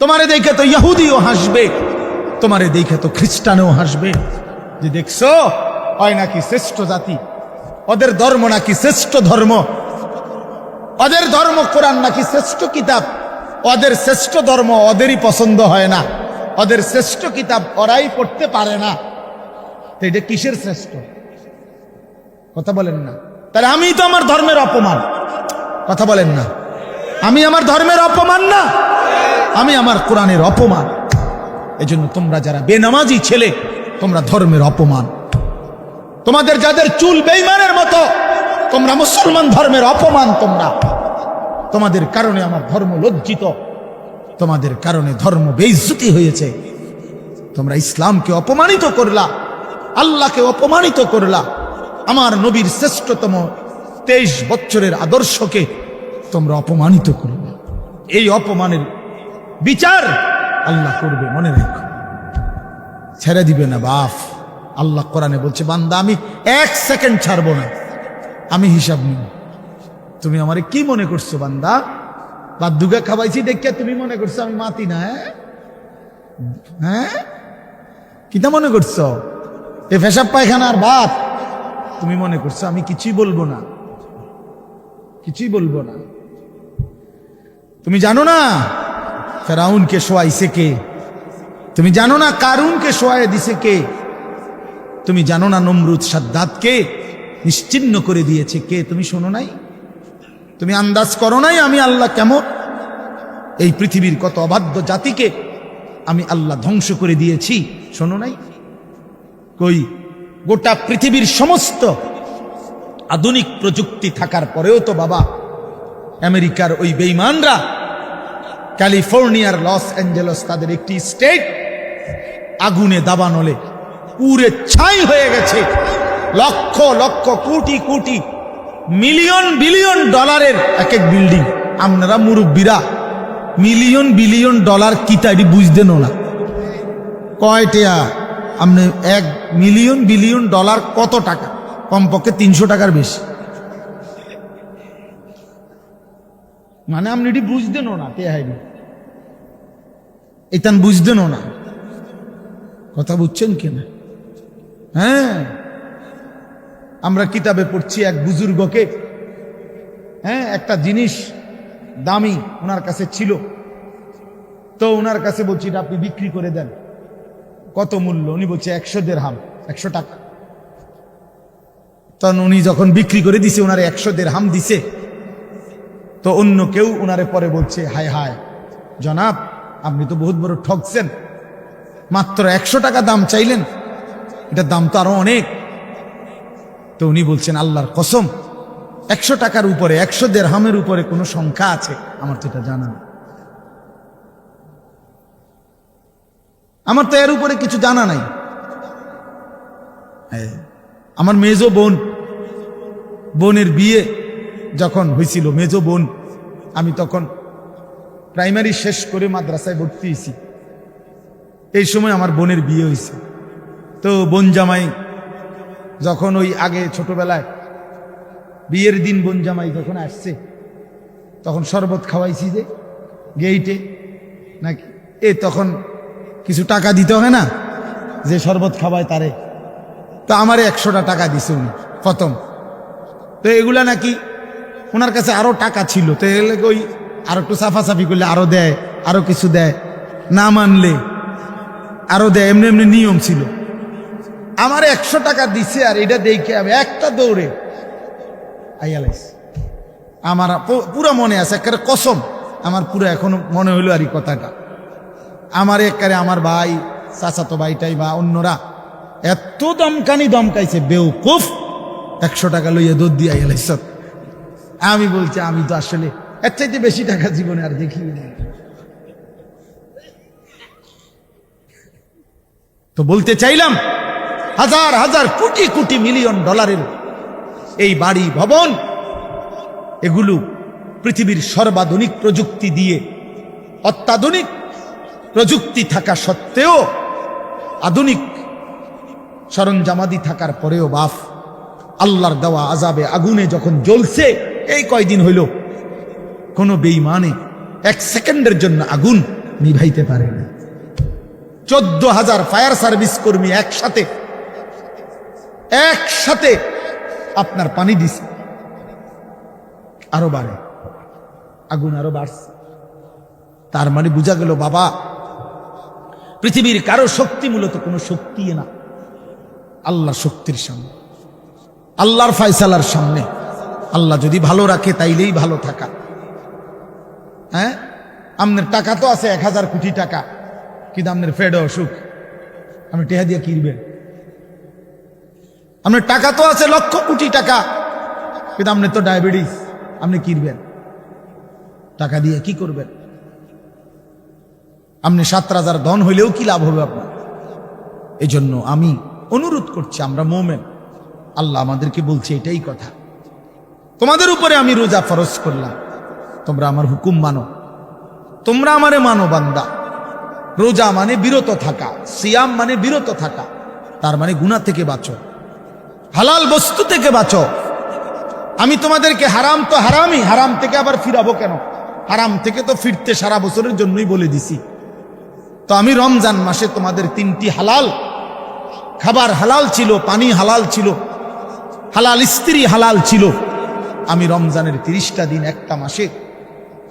তোমারে দেখে তো ইহুদিও হাসবে, তোমারে দেখে তো খ্রিস্টানও হাসবে। যে দেখছ, হয় নাকি শ্রেষ্ঠ জাতি? ওদের ধর্ম নাকি শ্রেষ্ঠ ধর্ম? ওদের ধর্ম কোরআন নাকি শ্রেষ্ঠ কিতাব? ওদের শ্রেষ্ঠ ধর্ম ওদেরই পছন্দ হয় না। ওদের শ্রেষ্ঠ কিতাব ওরাই পড়তে পারে না। তো এটা কিসের শ্রেষ্ঠ? কথা বলেন না। তাহলে আমি তো আমার ধর্মের অপমান। কথা বলেন না। আমি আমার ধর্মের অপমান না। আমি আমার কোরআনের অপমান। এজন্য তোমরা যারা বেনামাজি ছেলে, তোমরা ধর্মের অপমান। তোমাদের যাদের চুল বেইমানের মতো, তোমরা মুসলমান ধর্মের অপমান তোমরা। তোমাদের কারণে আমার ধর্ম লজ্জিত। তোমাদের কারণে ধর্ম বেইজ্জতি হয়েছে। তোমরা ইসলামকে অপমানিত করলা, আল্লাহকে অপমানিত করলা। আমার নবীর শ্রেষ্ঠতম তেইশ বছরের আদর্শকে তোমরা অপমানিত করলা। এই অপমানের বিচার আল্লাহ করবে, মনে রেখো। ছেড়ে দিবে না বাপ। আল্লাহ কোরআনে বলছে, বান্দা, আমি এক সেকেন্ড ছাড়বো না। আমি হিসাব নিব। তুমি আমারে কি মনে করছ, বান্দা? বাদ্যুকা খাবাইছি দেখিয়া তুমি মনে করছ আমি মাতি না হ্যাঁ? হ্যাঁ? কিতা মনে করছ? এ পেশাব পায়খানার ভাত তুমি মনে করছ আমি কিছুই বলব না। কিছুই বলব না। তুমি জানো না? ফেরাউনকে শোয়াইছে কে? তুমি জানো না কারুনকে শোয়াই দিছে কে? তুমি জানো না নমরুদ সাদ্দাতকে নিশ্চিন্ন করে দিয়েছে কে? তুমি শোনো নাই? তুমি আন্দাজ করো নাই আমি আল্লাহ কেমন? এই পৃথিবীর কত অবাধ্য জাতিকে আমি আল্লাহ ধ্বংস করে দিয়েছি, শোনো নাই? কই, গোটা পৃথিবীর সমস্ত আধুনিক প্রযুক্তি থাকার পরেও তো বাবা, আমেরিকার ওই বেইমানরা ক্যালিফোর্নিয়ার লস অ্যাঞ্জেলস তাদের একটি স্টেট। আগুনে দাবানলে পুরে ছাই হয়ে গেছে। লক্ষ লক্ষ, কোটি কোটি, মিলিয়ন, বিলিয়ন ডলারের এক এক বিল্ডিং। আপনারা মুরব্বীরা, মিলিয়ন, বিলিয়ন ডলার কিতা এটি বুঝতেন না। কয়টা? আপনি এক মিলিয়ন, বিলিয়ন ডলার কত টাকা? কমপক্ষে তিনশো টাকার বেশি। মানে আপনি এটি বুঝতেনও না তে হাইনি এটান বুঝতেনও না। কথা বুঝছেন কিনা হ্যাঁ। আমরা কিতাবে পড়ছি এক বুজুর্গকে হ্যাঁ একটা জিনিস দামি ওনার কাছে ছিল। তো ওনার কাছে বলছি, এটা আপনি বিক্রি করে দেন। কত মূল্য? উনি বলছে, একশো দেড় হাম একশো টাকা। তখন উনি যখন বিক্রি করে দিছে ওনারে একশো দেড় হাম দিছে। তো অন্য কেউ ওনারে পরে বলছে, হায় হায়, জনাব আপনি তো বহুত বড় ঠকছেন। মাত্র একশো টাকা দাম চাইলেন। এটার দাম তো আরও অনেক। তো উনি বলছেন, আল্লাহর কসম, একশো টাকার উপরে, একশো দেড়হামের উপরে কোনো সংখ্যা আছে? আমার তো এটা জানা নেই। আমার তো এর উপরে কিছু জানা নাই। আমার মেজো বোন, বোনের বিয়ে যখন হয়েছিল, মেজো বোন, আমি তখন প্রাইমারি শেষ করে মাদ্রাসায় ভর্তি হয়েছি। এই সময় আমার বোনের বিয়ে হয়েছে। তো বোন জামাই যখন ওই আগে ছোটবেলায় বিয়ের দিন বোন জামাই যখন আসছে, তখন শরবত খাওয়াইছি যে গেইটে, নাকি? এ তখন কিছু টাকা দিতে হয় না যে শরবত খাওয়ায় তারে। তো আমারে একশোটা টাকা দিছে উনি, প্রথম। তো এগুলা নাকি ওনার কাছে আরও টাকা ছিল। তো এগুলো ওই আরও একটু সাফাসাফি করলে আরও দেয়, আরও কিছু দেয়। না মানলে আরও দেয়, এমনি এমনি নিয়ম ছিল। আমার একশো টাকা দিছে আর এটা দেখে আমি একটা দৌড়ে আইয়ালাইস আমার পুরো মনে আছে, একেবারে কসম। আমার পুরো এখনও মনে হইল আর এই কথাটা। আমার একারে আমার ভাই, চাচাতো ভাইটাই বা অন্যরা এত দমকানি দমকাইছে, বেউকুফ। একশো টাকা লইয়া দুধ দিয়ে আইয়ালাইস আমি বলছি, আমি তো আসলে এর চাইতে বেশি টাকা জীবনে আর দেখি তো বলতে চাইলাম, হাজার হাজার কোটি কোটি মিলিয়ন ডলারের এই বাড়ি, ভবন, এগুলো পৃথিবীর সর্বাধুনিক প্রযুক্তি দিয়ে, অত্যাধুনিক প্রযুক্তি থাকা সত্ত্বেও আধুনিক সরঞ্জামাদি থাকার পরেও বাফ, আল্লাহর দেওয়া আজাবে আগুনে যখন জ্বলছে, এই কয়দিন হইল কোনো বেইমানে এক সেকেন্ডের জন্য আগুন নিভাইতে পারে না। চোদ্দ হাজার ফায়ার সার্ভিস কর্মী একসাথে একসাথে আপনার পানি দিছে। আরও বাড়ে, আগুন আরও বাড়ছে। তার মানে বোঝা গেল, বাবা, পৃথিবীর কারও শক্তি মূলত কোনো শক্তি না। আল্লাহ শক্তির সামনে, আল্লাহর ফায়সালার সামনে। আল্লাহ যদি ভালো রাখে, তাইলেই ভালো থাকা। হ্যাঁ? আপনার টাকা তো আছে এক হাজার কোটি টাকা। কিন্তু আপনার ফেড অসুখ। আপনি টেহা দিয়ে কিনবেন আপনার টাকা তো আছে লক্ষ কোটি টাকা। কিন্তু আপনার তো ডায়াবেটিস। আপনি কিনবেন টাকা দিয়ে কি করবেন? আপনি সাত রাজার ধন হইলেও কি লাভ হবে আপনার? এই জন্য আমি অনুরোধ করছি, আমরা মোমেন। আল্লাহ আমাদেরকে বলছে এটাই কথা। তোমাদের উপরে আমি রোজা ফরজ করলাম। তোমরা আমার হুকুম মানো। তোমরা আমারে মানো বান্দা। রোজা মানে বিরত থাকা, সিয়াম মানে বিরত থাকা, তার মানে গুণা থেকে বাঁচো। হালাল বস্তু থেকে বাঁচো। আমি তোমাদেরকে হারাম তো হারামই, হারাম থেকে আবার ফিরাবো কেন? হারাম থেকে তো ফিরতে সারা বছরের জন্যই বলে দিছি। তো আমি রমজান মাসে তোমাদের তিনটি হালাল, খাবার হালাল ছিল, পানি হালাল ছিল, হালাল স্ত্রী হালাল ছিল। আমি রমজানের তিরিশটা দিন একটা মাসে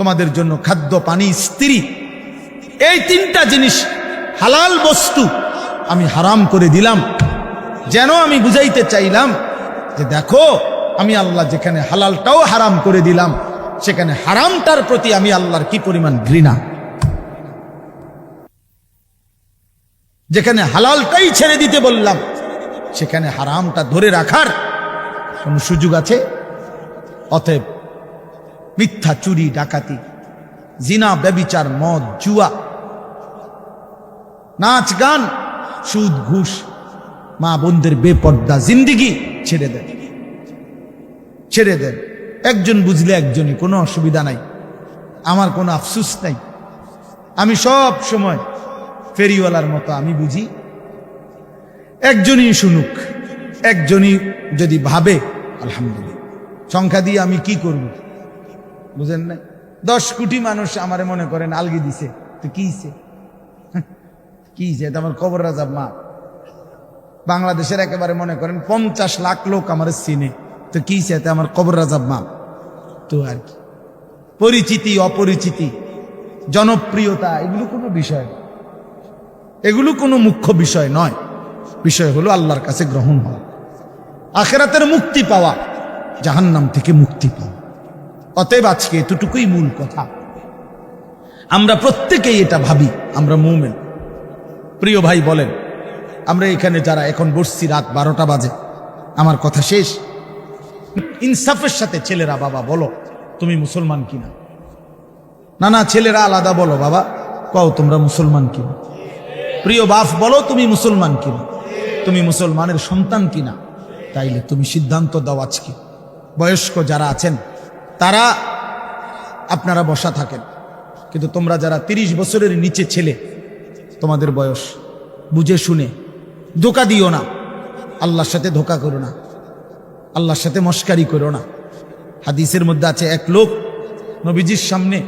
তোমাদের জন্য খাদ্য, পানি, স্ত্রী। এই তিনটা জিনিস হালাল বস্তু আমি হারাম করে দিলাম। যেন আমি বুঝাইতে চাইলাম যে দেখো, আমি আল্লাহ যেখানে হালালটাও হারাম করে দিলাম, সেখানে হারামটার প্রতি আমি আল্লাহর কি পরিমাণ ঘৃণা? যেখানে হালালটাই ছেড়ে দিতে বললাম, সেখানে হারামটা ধরে রাখার কোন সুযোগ আছে? অতএব মিথ্যা চুরি, ডাকাতি, জিনা, ব্যবিচার, মদ, জুয়া, নাচ, গান, সুদ, ঘুষ, মা বোনদের বেপর্দা জিন্দিগি ছেড়ে দেন। ছেড়ে দেন। একজন বুঝলে একজনই, কোনো অসুবিধা নাই। আমার কোনো আফসুস নাই। আমি সব সময় ফেরিওয়ালার মতো, আমি বুঝি। একজনই শুনুক, একজনই যদি ভাবে, আলহামদুলিল্লাহ। সংখ্যা দিয়ে আমি কি করব? বুঝেন না দশ কোটি মানুষ আমারে মনে করেন আলগি দিছে। তো কি হিসে কি আমার কবর রাজাব মা। বাংলাদেশের একেবারে মনে করেন পঞ্চাশ লাখ লোক আমার চিনে। তো কি হিসে এতে আমার কবর রাজাব মা। তো আর কি। পরিচিতি, অপরিচিতি, জনপ্রিয়তা, এগুলো কোনো বিষয়। এগুলো কোনো মুখ্য বিষয় নয়। বিষয় হলো আল্লাহর কাছে গ্রহণ হওয়া। আখেরাতের মুক্তি পাওয়া, জাহান্নাম থেকে মুক্তি পাওয়া। অতএব আজকে এতটুকুই মূল কথা। আমরা প্রত্যেকেই এটা ভাবি, আমরা মৌমেন। প্রিয় ভাই বলেন, আমরা এখানে যারা এখন বসছি রাত বারোটা বাজে, আমার কথা শেষ। ইনসাফের সাথে ছেলেরা, বাবা বলো, তুমি মুসলমান কিনা? না না, ছেলেরা আলাদা বলো, বাবা, কও তোমরা মুসলমান কিনা? প্রিয় বাপ বলো, তুমি মুসলমান কিনা? তুমি মুসলমানের সন্তান কিনা? তাইলে তুমি সিদ্ধান্ত দাও আজকে। বয়স্ক যারা আছেন তারা আপনারা বসা থাকেন। কিন্তু তোমরা যারা তিরিশ বছরের নিচে ছেলে, তোমাদের বয়স, বুঝে শুনে ধোকা দিও না। আল্লাহর সাথে ধোকা করো না। আল্লাহর সাথে মস্কারি করো না। হাদিসের মধ্যে আছে, এক লোক নবীজির সামনে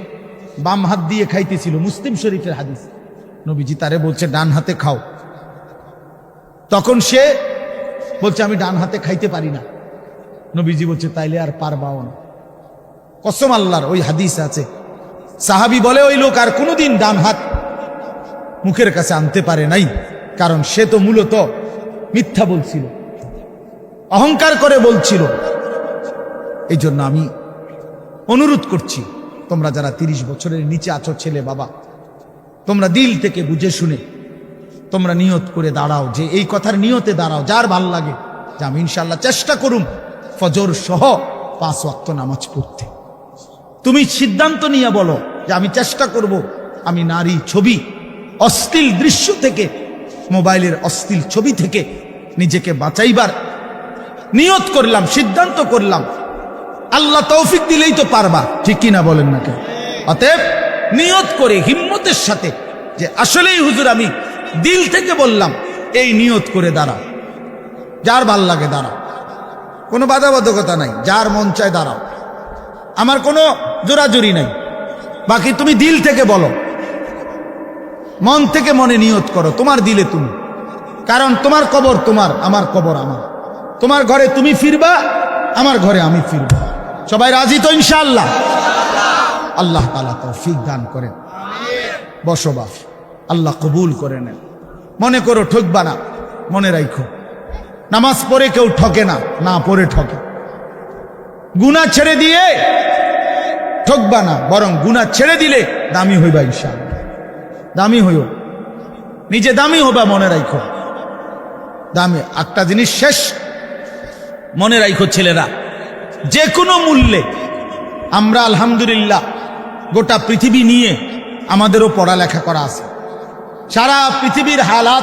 বাম হাত দিয়ে খাইতেছিল, মুসলিম শরীফের হাদিস। নবীজি তারে বলছে, ডান হাতে খাও। তখন সে বলছে, আমি ডান হাতে খাইতে পারি না। নবীজি বলছে, তাইলে আর পারবাও না। কসম আল্লাহর ওই হাদিস আছে। সাহাবি বলে, ওই লোক আর কোনোদিন ডান হাত মুখের কাছে আনতে পারে নাই, কারণ সে তো মূলত মিথ্যা বলছিল, অহংকার করে বলছিল। এই জন্য আমি অনুরোধ করছি, তোমরা যারা তিরিশ বছরের নিচে আছো ছেলে বাবা, তোমরা দিল থেকে বুঝে শুনে, তোমরা নিয়ত করে দাঁড়াও, যে এই কথার নিয়তে দাঁড়াও, যার ভালো লাগে, যে আমি ইনশাল্লাহ চেষ্টা করুম, ফজর সহ পাঁচ ওয়াক্ত নামাজ পড়তে। তুমি সিদ্ধান্ত নিয়ে বলো যে আমি চেষ্টা করব আমি নারী ছবি, অশ্লীল দৃশ্য থেকে, মোবাইলের অশ্লীল ছবি থেকে নিজেকে বাঁচাইবার। নিয়ত করলাম, সিদ্ধান্ত করলাম। আল্লাহ তৌফিক দিলেই তো পারবা, ঠিক কিনা বলেন না কেন অতএব নিয়ত করে, হিম্মতের সাথে, যে আসলেই হুজুর আমি দিল থেকে বললাম, এই নিয়ত করে দাঁড়াও। যার ভালো লাগে দাঁড়াও। কোনো বাধাবাধকতা নাই, যার মন চায় দাঁড়াও। আমার কোনো জোরাজুরি নাই। বাকি তুমি দিল থেকে বলো। মন থেকে মনে নিয়ত করো, তোমার দিলে তুমি। কারণ তোমার কবর তোমার, আমার কবর আমার। তোমার ঘরে তুমি ফিরবা, আমার ঘরে আমি ফিরবা। সবাই রাজি তো ইনশাআল্লাহ? আল্লাহ তালা তৌফিক দান করেন। বসবাস আল্লাহ কবুল করে নেন। মনে করো ঠকবা না, মনে রাখো নামাজ পড়ে কেউ ঠকে না না পড়ে ঠকে। গুনা ছেড়ে দিয়ে ঠকবা না, বরং গুনা ছেড়ে দিলে দামি হইবা ইনশাআল্লাহ। দামি হইও। নিজে দামি হবা মনে রাখো দামি, একটা জিনিস শেষ। মনে রাখো ছেলেরা যে কোনো মূল্যে আমরা আলহামদুলিল্লাহ গোটা পৃথিবী নিয়ে আমাদেরও পড়ালেখা করা আছে। সারা পৃথিবীর হালাত